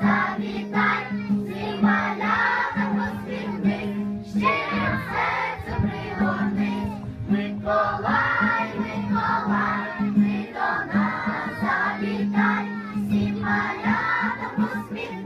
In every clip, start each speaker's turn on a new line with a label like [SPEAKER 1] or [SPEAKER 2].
[SPEAKER 1] завітай, всім малятам посміхнись, щирим серцем пригорнись. Миколай, Миколай, ти до нас завітай, всім малятам посміхнись,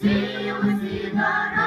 [SPEAKER 1] Сіяли сіна.